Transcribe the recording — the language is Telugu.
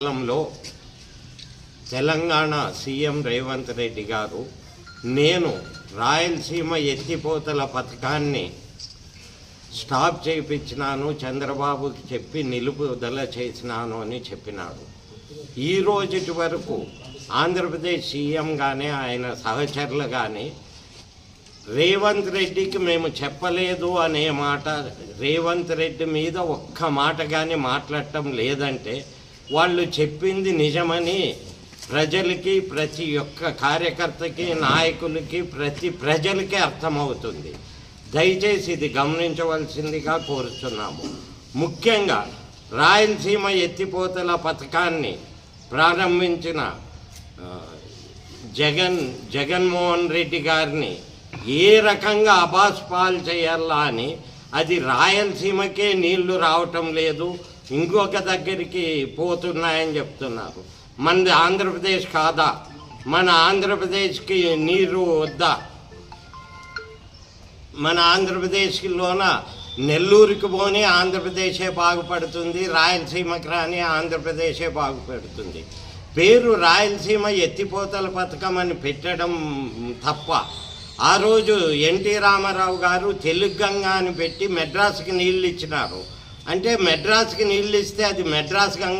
కాలంలో తెలంగాణ సీఎం రేవంత్ రెడ్డి గారు నేను రాయలసీమ ఎత్తిపోతల పథకాన్ని స్టాప్ చేయించినాను చంద్రబాబుకి చెప్పి నిలుపుదల చేసినాను అని చెప్పినాడు ఈ రోజుటి వరకు ఆంధ్రప్రదేశ్ సీఎం కానీ ఆయన సహచరులు కానీ రేవంత్ రెడ్డికి మేము చెప్పలేదు అనే మాట రేవంత్ రెడ్డి మీద ఒక్క మాట కానీ మాట్లాడటం లేదంటే వాళ్ళు చెప్పింది నిజమని ప్రజలకి ప్రతి ఒక్క కార్యకర్తకి నాయకులకి ప్రతి ప్రజలకి అర్థమవుతుంది. దయచేసి ఇది గమనించవలసిందిగా కోరుతున్నాము ముఖ్యంగా రాయలసీమ ఎత్తిపోతల పథకాన్ని ప్రారంభించిన జగన్ జగన్మోహన్ రెడ్డి గారిని ఏ రకంగా అబాస్ పాలు చేయాలా అని అది రాయలసీమకే నీళ్ళు రావటం లేదు ఇంకొక దగ్గరికి పోతున్నాయని చెప్తున్నారు. మనది ఆంధ్రప్రదేశ్ కాదా? మన ఆంధ్రప్రదేశ్కి నీరు వద్దా? మన ఆంధ్రప్రదేశ్లోన నెల్లూరుకి పోని ఆంధ్రప్రదేశే బాగుపడుతుంది రాయలసీమకి రాని ఆంధ్రప్రదేశే బాగుపడుతుంది. పేరు రాయలసీమ ఎత్తిపోతల పథకం అని పెట్టడం తప్ప ఆ రోజు ఎన్టీ రామారావు గారు తెలుగు గంగా అని పెట్టి మెడ్రాస్కి నీళ్ళు ఇచ్చినారు. అంటే మెడ్రాస్కి నీళ్ళు ఇస్తే అది మెడ్రాస్ గంగ